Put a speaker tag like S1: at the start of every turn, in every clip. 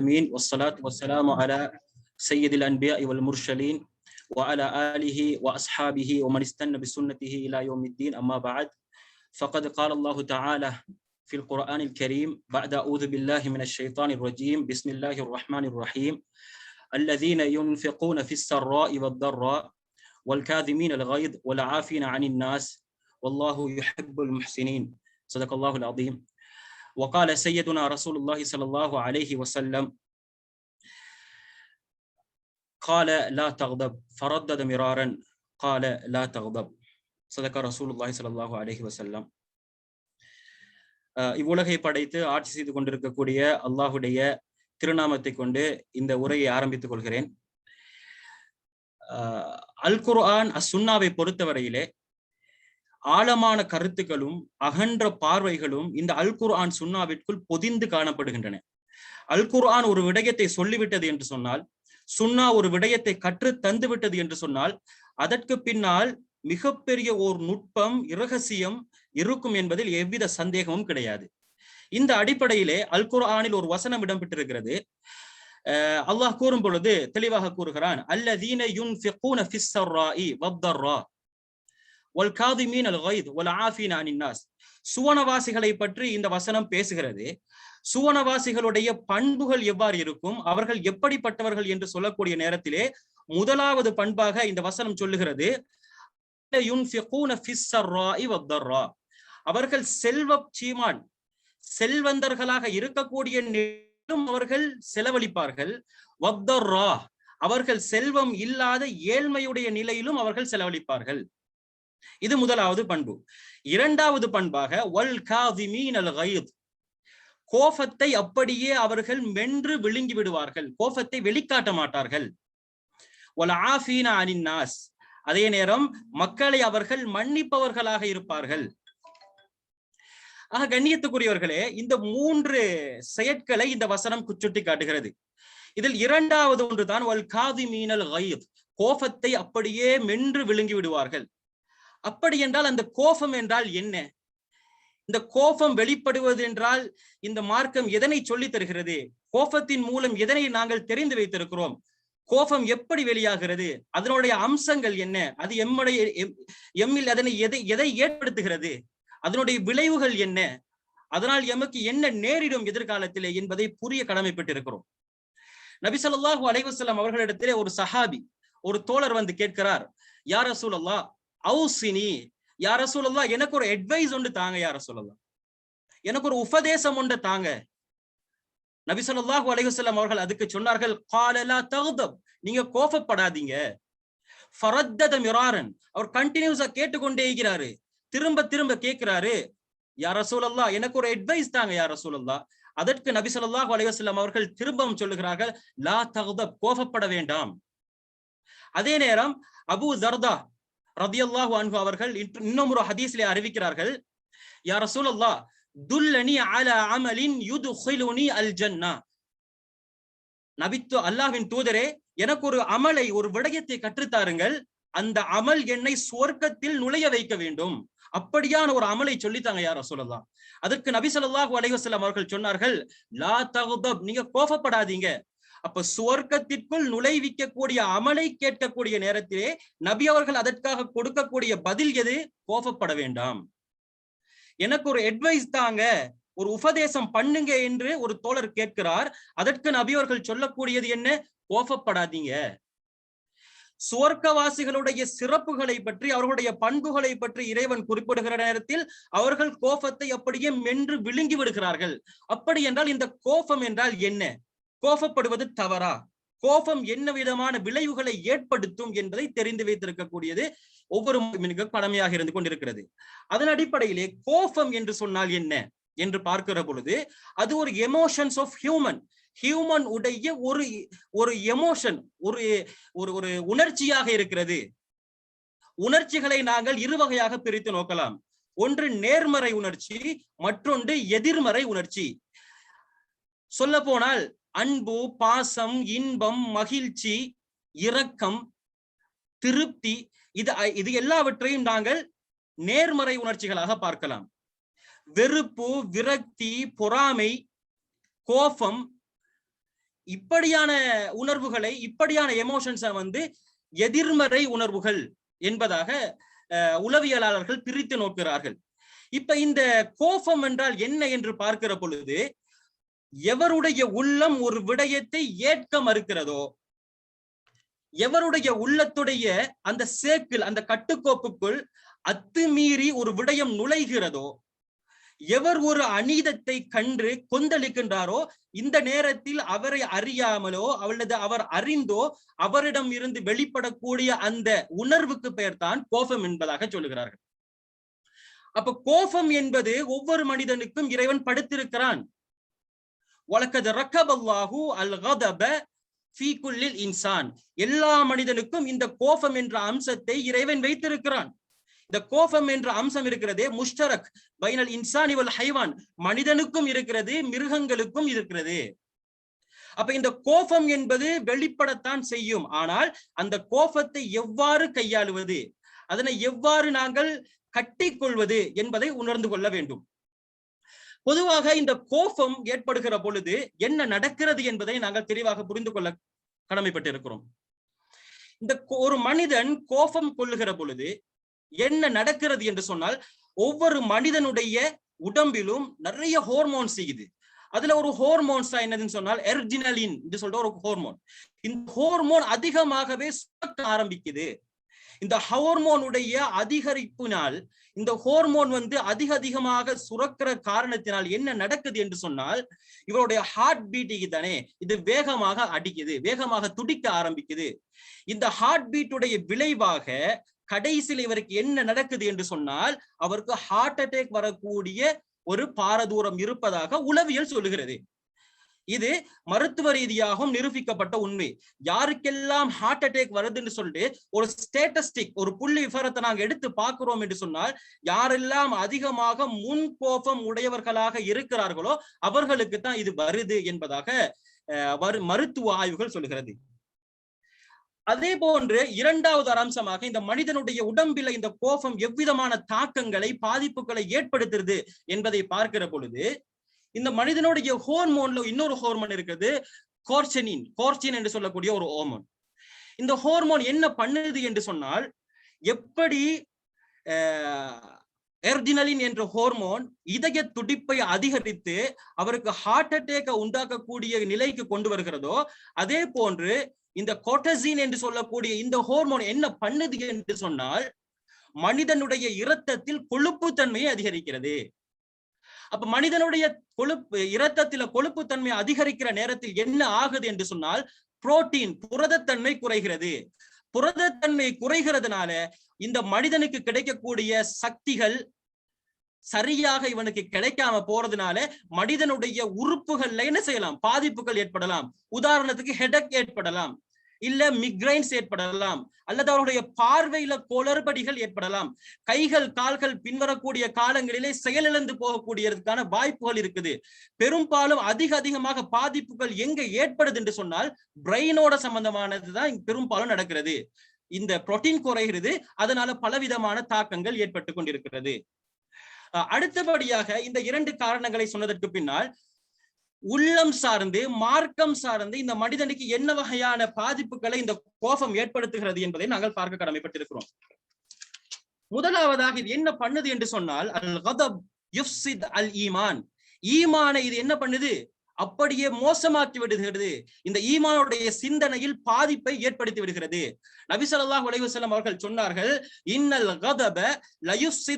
S1: العالمين والصلاة والسلام على سيد الأنبياء والمرسلين وعلى آله وأصحابه ومن استنى بسنته إلى يوم الدين. أما بعد فقد قال الله تعالى في القرآن الكريم بعد أعوذ بالله من الشيطان الرجيم بسم الله الرحمن الرحيم. الذين ينفقون في السراء والضراء والكاظمين الغيظ والعافين عن الناس والله يحب المحسنين. صدق الله العظيم. وقال سيدنا رسول الله صلى الله عليه وسلم قال لا تغضب فردد مرارا قال لا تغضب صدق رسول الله صلى الله عليه وسلم இவ்வுலகை படைத்து ஆட்சி செய்து கொண்டிருக்கக்கூடிய அல்லாஹுடைய திருநாமத்தை கொண்டு இந்த உரையை ஆரம்பித்துக் கொள்கிறேன் அல் குர்ஆன் அசுன்னாவை பொறுத்தவரையிலே ஆழமான கருத்துக்களும் அகன்ற பார்வைகளும் இந்த அல் குர்ஆன் சுன்னாவிற்குள் பொதிந்து காணப்படுகின்றன. அல் குர்ஆன் ஒரு விடயத்தை சொல்லிவிட்டது என்று சொன்னால் சுன்னா ஒரு விடயத்தை கற்று தந்து விட்டது என்று சொன்னால் அதற்கு பின்னால் மிகப்பெரிய ஓர் நுட்பம் இரகசியம் இருக்கும் என்பதில் எவ்வித சந்தேகமும் கிடையாது. இந்த அடிப்படையிலே அல் குர்ஆனில் ஒரு வசனம் இடம்பெற்றிருக்கிறது. அல்லாஹ் கூறும் பொழுது தெளிவாக கூறுகிறான் அல்லதீன யுன்ஃபிகூன ஃபிஸ்ஸர்ராஇ வத்தர்ரா. ஒல் காதிமீன் அல் கைத் ஒல் ஆஃபீன் அனின் சுவனவாசிகளை பற்றி இந்த வசனம் பேசுகிறது. சுவனவாசிகளுடைய பண்புகள் எவ்வாறு இருக்கும்? அவர்கள் எப்படிப்பட்டவர்கள் என்று சொல்லக்கூடிய நேரத்திலே முதலாவது பண்பாக இந்த வசனம் சொல்லுகிறது. அவர்கள் செல்வ சீமான். செல்வந்தர்களாக இருக்கக்கூடிய நேரம் அவர்கள் செலவழிப்பார்கள். அவர்கள் செல்வம் இல்லாத ஏழ்மையுடைய நிலையிலும் அவர்கள் செலவழிப்பார்கள். இது முதலாவது பண்பு. இரண்டாவது பண்பாக வல் காதிமீன் அல் கோபத்தை அப்படியே அவர்கள் மென்று விழுங்கி விடுவார்கள். கோபத்தை வெளிக்காட்ட மாட்டார்கள். ஒல் ஆஃபீனா அனின் அதே நேரம் மக்களை அவர்கள் மன்னிப்பவர்களாக இருப்பார்கள். ஆக கண்ணியத்துக்குரியவர்களே இந்த மூன்று செயற்களை இந்த வசனம் குச்சுட்டி காட்டுகிறது. இதில் இரண்டாவது ஒன்றுதான் வல் காதி. மீனல் கோபத்தை அப்படியே மென்று விழுங்கி விடுவார்கள். அப்படி என்றால் அந்த கோபம் என்றால் என்ன? இந்த கோபம் வெளிப்படுவது என்றால் இந்த மார்க்கம் எதனை சொல்லி தருகிறது? கோபத்தின் மூலம் எதனை நாங்கள் தெரிந்து வைத்திருக்கிறோம்? கோபம் எப்படி வெளியாகிறது? அதனுடைய அம்சங்கள் என்ன? அது எம்முடைய எம்மில் அதனை எதை எதை ஏற்படுத்துகிறது? அதனுடைய விளைவுகள் என்ன? அதனால் எமக்கு என்ன நேரிடும் எதிர்காலத்திலே என்பதை புரிய கடமைப்பட்டிருக்கிறோம். நபிசல்லாஹூ அலைவசல்லாம் அவர்களிடத்திலே ஒரு சஹாபி ஒரு தோழர் வந்து கேட்கிறார் யார அல்லா அவுசினி யார சொல்லலாம் எனக்கு ஒரு அட்வைஸ் ஒன்று தாங்க யார சொல்லலாம் எனக்கு ஒரு உபதேசம் ஒன்று தாங்க. நபி சொல்லாஹு அலைஹுசல்லாம் அவர்கள் அதுக்கு சொன்னார்கள் காலலா தகுதம் நீங்க கோபப்படாதீங்க. ஃபரத்தத மிராரன். அவர் கண்டினியூஸா கேட்டுக்கொண்டே இருக்கிறாரு. திரும்ப திரும்ப கேட்கிறாரு. யார சூழல்லா எனக்கு ஒரு அட்வைஸ் தாங்க யார சூழல்லா அதற்கு நபி சொல்லாஹு அலைவாஸ்லாம் அவர்கள் திரும்பவும் சொல்லுகிறார்கள் லா தகுதப். கோபப்பட வேண்டாம். அதே நேரம் அபு தர்தா ரதியல்லாஹு அன்ஹு அவர்கள் இன்னும் ஒரு ஹதீஸ்ல அறிவிக்கிறார்கள் யார சூழல்லா துல்லனி அல அமலின் அல் ஜன்னா நபித்து அல்லாஹின் தூதரே எனக்கு ஒரு அமலை ஒரு விடயத்தை கற்றுத்தாருங்கள். அந்த அமல் என்னை சுவர்க்கத்தில் நுழைய வைக்க வேண்டும். அப்படியான ஒரு அமலை சொல்லித்தாங்க யார சொல்லலாம் அதற்கு நபி சொல்லாஹு அலைவசல்லாம் அவர்கள் சொன்னார்கள் லா தகுதப் நீங்க கோபப்படாதீங்க. அப்ப சுவர்க்கத்திற்குள் நுழைவிக்கக்கூடிய அமலை கேட்கக்கூடிய நேரத்திலே நபி அவர்கள் அதற்காக கொடுக்கக்கூடிய பதில் எது? கோபப்பட வேண்டாம். எனக்கு ஒரு அட்வைஸ் தாங்க. ஒரு உபதேசம் பண்ணுங்க என்று ஒரு தோழர் கேட்கிறார். அதற்கு நபியவர்கள் சொல்லக்கூடியது என்ன? கோபப்படாதீங்க. சுவர்க்கவாசிகளுடைய சிறப்புகளை பற்றி அவர்களுடைய பண்புகளை பற்றி இறைவன் குறிப்பிடுகிற நேரத்தில் அவர்கள் கோபத்தை அப்படியே மென்று விழுங்கி விடுகிறார்கள். அப்படி என்றால் இந்த கோபம் என்றால் என்ன? கோபப்படுவது தவறா? கோபம் என்ன விதமான விளைவுகளை ஏற்படுத்தும் என்பதை தெரிந்து வைத்திருக்கக்கூடியது ஒவ்வொரு கடமையாக இருந்து கொண்டிருக்கிறது. அதன் அடிப்படையிலே கோபம் என்று சொன்னால் என்ன என்று பார்க்கிற பொழுது அது ஒரு எமோஷன்ஸ் ஆஃப் ஹியூமன் ஹியூமன் உடைய ஒரு ஒரு எமோஷன் ஒரு ஒரு ஒரு உணர்ச்சியாக இருக்கிறது. உணர்ச்சிகளை நாங்கள் இரு வகையாக பிரித்து நோக்கலாம். ஒன்று நேர்மறை உணர்ச்சி மற்றொன்று எதிர்மறை உணர்ச்சி. சொல்ல போனால் அன்பு பாசம் இன்பம் மகிழ்ச்சி இரக்கம் திருப்தி இது இது எல்லாவற்றையும் நாங்கள் நேர்மறை உணர்ச்சிகளாக பார்க்கலாம். வெறுப்பு விரக்தி பொறாமை கோபம் இப்படியான உணர்வுகளை இப்படியான எமோஷன்ஸை வந்து எதிர்மறை உணர்வுகள் என்பதாக உளவியலாளர்கள் பிரித்து நோக்கிறார்கள். இப்ப இந்த கோபம் என்றால் என்ன என்று பார்க்கிற பொழுது எவருடைய உள்ளம் ஒரு விடயத்தை ஏற்க மறுக்கிறதோ எவருடைய உள்ளத்துடைய அந்த சேக்கில் அந்த கட்டுக்கோப்புக்குள் அத்துமீறி ஒரு விடயம் நுழைகிறதோ எவர் ஒரு அநீதத்தை கண்டு கொந்தளிக்கின்றாரோ இந்த நேரத்தில் அவரை அறியாமலோ அல்லது அவர் அறிந்தோ அவரிடம் இருந்து வெளிப்படக்கூடிய அந்த உணர்வுக்கு பெயர் தான் கோபம் என்பதாக சொல்லுகிறார்கள். அப்ப கோபம் என்பது ஒவ்வொரு மனிதனுக்கும் இறைவன் படுத்திருக்கிறான். வழக்கது ரக்கபல்லாஹு அல் கதப ஃபீக்குல்லில் இன்சான். எல்லா மனிதனுக்கும் இந்த கோபம் என்ற அம்சத்தை இறைவன் வைத்திருக்கிறான். இந்த கோபம் என்ற அம்சம் இருக்கிறதே முஷ்டரக் பைனல் இன்சான் இவள் ஹைவான். மனிதனுக்கும் இருக்கிறது மிருகங்களுக்கும் இருக்கிறது. அப்ப இந்த கோபம் என்பது வெளிப்படத்தான் செய்யும். ஆனால் அந்த கோபத்தை எவ்வாறு கையாளுவது? அதனை எவ்வாறு நாங்கள் கட்டிக்கொள்வது என்பதை உணர்ந்து கொள்ள வேண்டும். பொதுவாக இந்த கோபம் ஏற்படுகிற பொழுது என்ன நடக்கிறது என்பதை நாங்கள் தெளிவாக புரிந்து கொள்ள கடமைப்பட்டிருக்கிறோம். இந்த ஒரு மனிதன் கோபம் கொள்ளுகிற பொழுது என்ன நடக்கிறது என்று சொன்னால் ஒவ்வொரு மனிதனுடைய உடம்பிலும் நிறைய ஹோர்மோன் செய்யுது. அதுல ஒரு ஹோர்மோன்ஸ் என்னதுன்னு சொன்னால் எர்ஜினலின் என்று சொல்ற ஒரு ஹோர்மோன். இந்த ஹோர்மோன் அதிகமாகவே சுரக்க ஆரம்பிக்குது. இந்த ஹோர்மோனுடைய அதிகரிப்பினால் இந்த ஹோர்மோன் வந்து அதிக அதிகமாக சுரக்கிற காரணத்தினால் என்ன நடக்குது என்று சொன்னால் இவருடைய ஹார்ட் பீட்டுக்கு தானே இது வேகமாக அடிக்குது வேகமாக துடிக்க ஆரம்பிக்குது. இந்த ஹார்ட் பீட்டுடைய விளைவாக கடைசியில் இவருக்கு என்ன நடக்குது என்று சொன்னால் அவருக்கு ஹார்ட் அட்டாக் வரக்கூடிய ஒரு பாரதூரம் இருப்பதாக உளவியல் சொல்லுகிறது. இது மருத்துவ ரீதியாகவும் நிரூபிக்கப்பட்ட உண்மை. யாருக்கெல்லாம் ஹார்ட் அட்டாக் வருதுன்னு சொல்லிட்டு ஒரு ஸ்டேட்டஸ்டிக் ஒரு புள்ளி விவரத்தை நாங்க எடுத்து பார்க்கிறோம் என்று சொன்னால் யாரெல்லாம் அதிகமாக முன் கோபம் உடையவர்களாக இருக்கிறார்களோ அவர்களுக்கு தான் இது வருது என்பதாக அஹ், வரு- மருத்துவ ஆய்வுகள் சொல்லுகிறது. அதே போன்று இரண்டாவது அம்சமாக இந்த மனிதனுடைய உடம்பில இந்த கோபம் எவ்விதமான தாக்கங்களை பாதிப்புகளை ஏற்படுத்துறது என்பதை பார்க்கிற பொழுது இந்த மனிதனுடைய ஹோர்மோன்ல இன்னொரு ஹோர்மோன் இருக்குது கோர்ச்சனின் கோர்ச்சின் என்று சொல்லக்கூடிய ஒரு ஹோர்மோன் இந்த ஹோர்மோன் என்ன பண்ணுது என்று சொன்னால் எப்படி எர்ஜினலின் என்ற ஹோர்மோன் இதய துடிப்பை அதிகரித்து அவருக்கு ஹார்ட் அட்டேக்கை உண்டாக்கக்கூடிய நிலைக்கு கொண்டு வருகிறதோ அதே போன்று இந்த கோட்டசின் என்று சொல்லக்கூடிய இந்த ஹோர்மோன் என்ன பண்ணுது என்று சொன்னால் மனிதனுடைய இரத்தத்தில் கொழுப்பு தன்மையை அதிகரிக்கிறது. அப்ப மனிதனுடைய கொழுப்பு இரத்தத்தில கொழுப்பு தன்மை அதிகரிக்கிற நேரத்தில் என்ன ஆகுது என்று சொன்னால் புரோட்டீன் புரதத்தன்மை குறைகிறது. புரதத்தன்மை குறைகிறதுனால இந்த மனிதனுக்கு கிடைக்கக்கூடிய சக்திகள் சரியாக இவனுக்கு கிடைக்காம போறதுனால மனிதனுடைய உறுப்புகள்ல என்ன செய்யலாம்? பாதிப்புகள் ஏற்படலாம். உதாரணத்துக்கு ஹெடக் ஏற்படலாம். இல்ல மிக்ரைன்ஸ் ஏற்படலாம் அல்லது அவருடைய பார்வையில குளறுபடிகள் ஏற்படலாம். கைகள் கால்கள் பின்வரக்கூடிய காலங்களிலே செயலிழந்து போகக்கூடியதுக்கான வாய்ப்புகள் இருக்குது. பெரும்பாலும் அதிக அதிகமாக பாதிப்புகள் எங்க ஏற்படுது என்று சொன்னால் பிரெயினோட சம்பந்தமானதுதான் பெரும்பாலும் நடக்கிறது. இந்த புரோட்டீன் குறைகிறது அதனால பலவிதமான தாக்கங்கள் ஏற்பட்டு கொண்டிருக்கிறது. அஹ் அடுத்தபடியாக இந்த இரண்டு காரணங்களை சொன்னதற்கு பின்னால் உள்ளம் சார்ந்து மார்க்கம் சார்ந்து இந்த மனிதனுக்கு என்ன வகையான பாதிப்புகளை இந்த கோபம் ஏற்படுத்துகிறது என்பதை நாங்கள் பார்க்க கடமைப்பட்டிருக்கிறோம். முதலாவதாக இது என்ன பண்ணுது என்று சொன்னால் அல் கதப் யுஃப்சித் அல் ஈமான் ஈமானை இது என்ன பண்ணுது? அப்படியே மோசமாக்கி விடுகிறது. இந்த ஈமானுடைய சிந்தனையில் பாதிப்பை ஏற்படுத்தி விடுகிறது. நபி உலகம் அவர்கள் சொன்னார்கள் இன்னல் கதப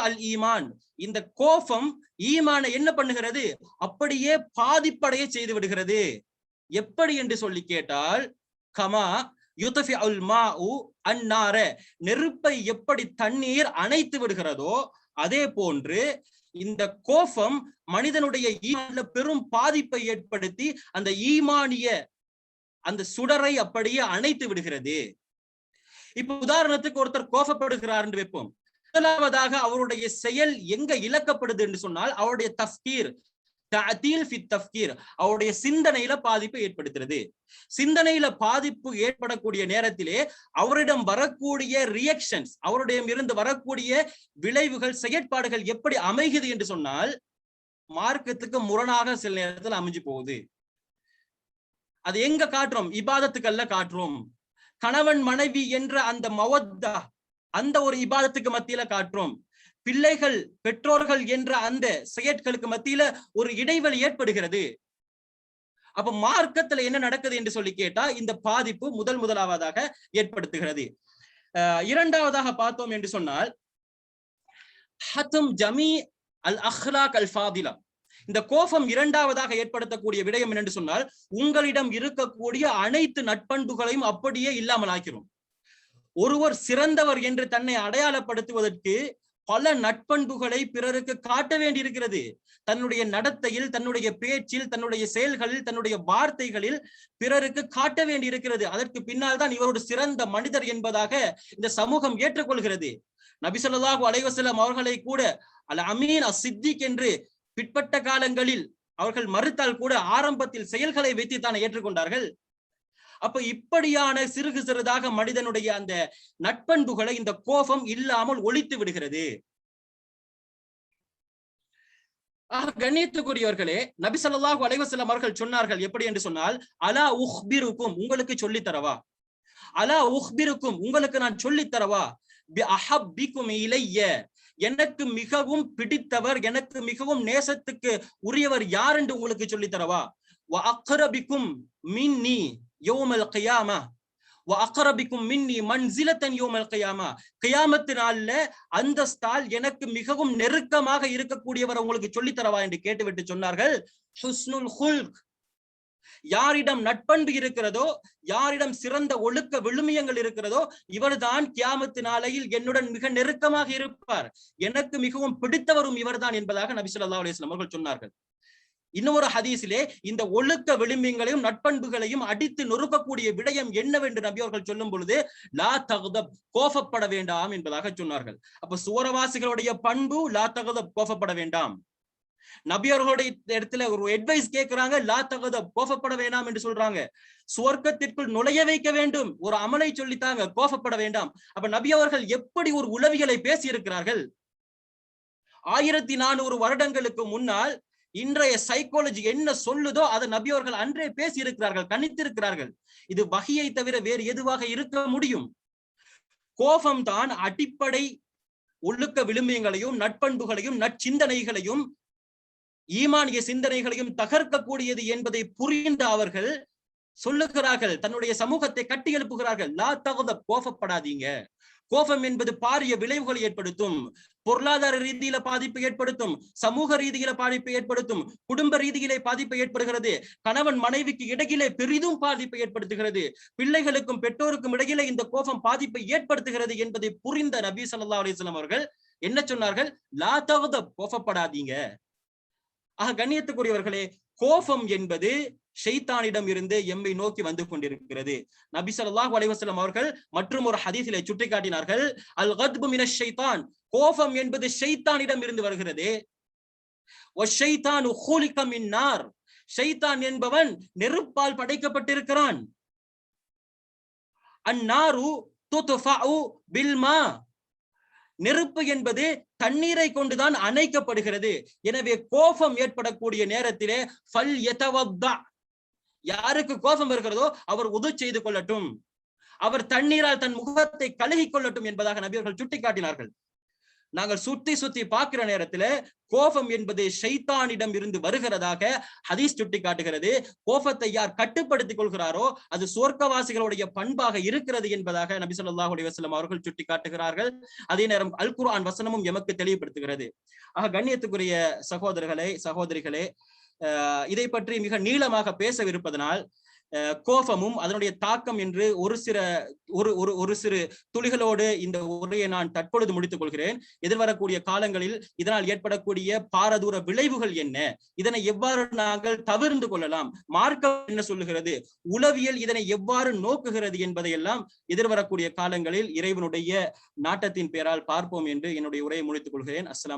S1: அல் ஈமான். இந்த கோபம் ஈமானை என்ன பண்ணுகிறது? அப்படியே பாதிப்படைய செய்து விடுகிறது. எப்படி என்று சொல்லி கேட்டால் கமா யுதஃபி அல் மா உ அன்னார நெருப்பை எப்படி தண்ணீர் அணைத்து விடுகிறதோ அதே போன்று இந்த கோபம் மனிதனுடைய ஈமான்ல பெரும் பாதிப்பை ஏற்படுத்தி அந்த ஈமானிய அந்த சுடரை அப்படியே அணைத்து விடுகிறது. இப்ப உதாரணத்துக்கு ஒருத்தர் கோபப்படுகிறார் என்று வைப்போம். முதலாவதாக அவருடைய செயல் எங்க இழக்கப்படுது என்று சொன்னால் அவருடைய தஃப்கீர் தஅதீல் ஃபி தஃப்கீர் அவருடைய சிந்தனையில பாதிப்பை ஏற்படுத்துறது. சிந்தனையில பாதிப்பு ஏற்படக்கூடிய நேரத்திலே அவரிடம் வரக்கூடிய ரியாக்ஷன்ஸ் அவருடைய இருந்து வரக்கூடிய விளைவுகள் செயற்பாடுகள் எப்படி அமைகிறது என்று சொன்னால் மார்க்கத்துக்கு முரணாக சில நேரத்தில் அமைஞ்சு போகுது. அது எங்க காட்டுறோம்? இபாதத்துக்கல்ல காட்டுறோம். கணவன் மனைவி என்ற அந்த மவத்தா அந்த ஒரு இபாதத்துக்கு மத்தியில காட்டுறோம். பிள்ளைகள் பெற்றோர்கள் என்ற அந்த செயற்களுக்கு மத்தியில ஒரு இடைவெளி ஏற்படுகிறது. அப்ப மார்க்கத்துல என்ன நடக்குது என்று சொல்லி கேட்டா இந்த பாதிப்பு முதல் முதலாவதாக ஏற்படுத்துகிறது. இரண்டாவதாக பார்த்தோம் என்று சொன்னால் ஹத்தும் ஜமி அல் அஹ்லாக் அல் ஃபாதிலா. இந்த கோபம் இரண்டாவதாக ஏற்படுத்தக்கூடிய விடயம் என்று சொன்னால் உங்களிடம் இருக்கக்கூடிய அனைத்து நட்பண்புகளையும் அப்படியே இல்லாமல் ஆக்கிறோம் ஒருவர் சிறந்தவர் என்று தன்னை அடையாளப்படுத்துவதற்கு பல நட்பண்புகளை பிறருக்கு காட்ட வேண்டியிருக்கிறது. தன்னுடைய நடத்தையில் தன்னுடைய பேச்சில் தன்னுடைய செயல்களில் தன்னுடைய வார்த்தைகளில் பிறருக்கு காட்ட வேண்டியிருக்கிறது. அதற்கு பின்னால் தான் இவரோட சிறந்த மனிதர் என்பதாக இந்த சமூகம் ஏற்றுக்கொள்கிறது. நபிசல்லாஹு அலைவசலம் அவர்களை கூட அல் அமீன் அசித்திக் என்று பிற்பட்ட காலங்களில் அவர்கள் மறுத்தால் கூட ஆரம்பத்தில் செயல்களை வைத்து தான் ஏற்றுக்கொண்டார்கள். அப்ப இப்படியான சிறுகு சிறுதாக மனிதனுடைய அந்த நட்பண்புகளை இந்த கோபம் இல்லாமல் ஒழித்து விடுகிறது. ஆக கண்ணியத்துக்குரியவர்களே நபிசல்லாஹு அலைவசல்லம் அவர்கள் சொன்னார்கள் எப்படி என்று சொன்னால் அலா உஹ்பிருக்கும் உங்களுக்கு சொல்லி தரவா? அலா உஹ்பிருக்கும் உங்களுக்கு நான் சொல்லி தரவா? அஹப்பிக்கும் இலைய எனக்கு மிகவும் பிடித்தவர் எனக்கு மிகவும் நேசத்துக்கு உரியவர் யார் என்று உங்களுக்கு சொல்லி தரவா? அக்கரபிக்கும் மின்னி யோமல் கயாமா அக்கரபிக்கும் மின்னி மன்சிலத்தன் யோமல் கயாமா கயாமத்து நாள்ல அந்தஸ்தால் எனக்கு மிகவும் நெருக்கமாக இருக்கக்கூடியவர் உங்களுக்கு சொல்லித்தரவா என்று கேட்டுவிட்டு சொன்னார்கள். ஹுஸ்னுல் ஹுல்க். யாரிடம் நட்பண்பு இருக்கிறதோ யாரிடம் சிறந்த ஒழுக்க விழுமியங்கள் இருக்கிறதோ இவர்தான் கியாமத்து நாளையில் என்னுடன் மிக நெருக்கமாக இருப்பார். எனக்கு மிகவும் பிடித்தவரும் இவர்தான் என்பதாக நபிசுல்லா அலிஸ்லாம் அவர்கள் சொன்னார்கள். இன்னொரு ஹதீஸிலே இந்த ஒழுக்க விளிம்பியங்களையும் நட்பண்புகளையும் அடித்து நொறுக்கக்கூடிய விடயம் என்னவென்று நபி அவர்கள் சொல்லும் பொழுது லா தகுதப் கோபப்பட வேண்டாம் என்பதாக சொன்னார்கள். அப்ப சூரவாசிகளுடைய பண்பு லா தகுதப் கோபப்பட வேண்டாம். நபியர்களுடைய இடத்துல ஒரு அட்வைஸ் கேட்கிறாங்க லா தகுத கோபப்பட வேண்டாம் என்று சொல்றாங்க. சுவர்க்கத்திற்குள் நுழைய வைக்க வேண்டும். ஒரு அமலை சொல்லித்தாங்க கோபப்பட வேண்டாம். அப்ப நபி அவர்கள் எப்படி ஒரு உளவிகளை பேசி இருக்கிறார்கள் ஆயிரத்தி நானூறு வருடங்களுக்கு முன்னால் இன்றைய சைக்காலஜி என்ன சொல்லுதோ அதை நபி அவர்கள் அன்றே பேசி இருக்கிறார்கள் கணித்திருக்கிறார்கள். இது வகையை தவிர வேறு எதுவாக இருக்க முடியும்? கோபம் தான் அடிப்படை ஒழுக்க விழுமியங்களையும் நட்பண்புகளையும் நற்சிந்தனைகளையும் ஈமானிய சிந்தனைகளையும் தகர்க்கக்கூடியது என்பதை புரிந்த அவர்கள் சொல்லுகிறார்கள். தன்னுடைய சமூகத்தை கட்டி எழுப்புகிறார்கள் லா தகுத கோபப்படாதீங்க. கோபம் என்பது பாரிய விளைவுகளை ஏற்படுத்தும். பொருளாதார ரீதியில பாதிப்பு ஏற்படுத்தும். சமூக ரீதியில பாதிப்பை ஏற்படுத்தும். குடும்ப ரீதியிலே பாதிப்பு ஏற்படுகிறது. கணவன் மனைவிக்கு இடையிலே பெரிதும் பாதிப்பை ஏற்படுத்துகிறது. பிள்ளைகளுக்கும் பெற்றோருக்கும் இடையிலே இந்த கோபம் பாதிப்பை ஏற்படுத்துகிறது என்பதை புரிந்த நபி சல்லா அலிஸ்லாம் அவர்கள் என்ன சொன்னார்கள்? லா தகுத கோபப்படாதீங்க. ஆக கண்ணியத்துக்குரியவர்களே கோபம் என்பது ஷெய்தானிடம் இருந்து எம்மை நோக்கி வந்து கொண்டிருக்கிறது. நபி சொல்லாஹ் அலைவசலம் அவர்கள் மற்றும் ஒரு ஹதீசிலே சுட்டிக்காட்டினார்கள் அல் கத்பு மின ஷைத்தான் கோபம் என்பது ஷைத்தானிடம் இருந்து வருகிறது ஷைத்தான் என்பவன் நெருப்பால் படைக்கப்பட்டிருக்கிறான். அந்நாரு பில்மா நெருப்பு என்பது தண்ணீரை கொண்டுதான் அணைக்கப்படுகிறது. எனவே கோபம் ஏற்படக்கூடிய நேரத்திலே ஃபல் யாருக்கு கோபம் இருக்கிறதோ அவர் உது செய்து கொள்ளட்டும். அவர் தண்ணீரால் தன் முகத்தை கழுகி கொள்ளட்டும் என்பதாக நபியர்கள் சுட்டிக்காட்டினார்கள். நாங்கள் சுத்தி சுத்தி பார்க்கிற நேரத்துல கோபம் என்பது ஷைத்தானிடம் இருந்து வருகிறதாக ஹதீஸ் சுட்டி காட்டுகிறது கோபத்தை யார் கட்டுப்படுத்திக் கொள்கிறாரோ அது சொர்க்கவாசிகளுடைய பண்பாக இருக்கிறது என்பதாக நபி சொல்லாஹ் அலி அவர்கள் சுட்டி காட்டுகிறார்கள் அதே நேரம் அல் குர்ஆன் வசனமும் எமக்கு தெளிவுபடுத்துகிறது. ஆக கண்ணியத்துக்குரிய சகோதரர்களே சகோதரிகளே இதை பற்றி மிக நீளமாக பேசவிருப்பதனால் கோபமும் அதனுடைய தாக்கம் என்று ஒரு சில ஒரு ஒரு ஒரு சிறு துளிகளோடு இந்த உரையை நான் தற்பொழுது முடித்துக் கொள்கிறேன். எதிர்வரக்கூடிய காலங்களில் இதனால் ஏற்படக்கூடிய பாரதூர விளைவுகள் என்ன? இதனை எவ்வாறு நாங்கள் தவிர்ந்து கொள்ளலாம்? மார்க்கம் என்ன சொல்லுகிறது? உளவியல் இதனை எவ்வாறு நோக்குகிறது என்பதையெல்லாம் எதிர்வரக்கூடிய காலங்களில் இறைவனுடைய நாட்டத்தின் பெயரால் பார்ப்போம் என்று என்னுடைய உரையை முடித்துக் கொள்கிறேன். அஸ்லாம்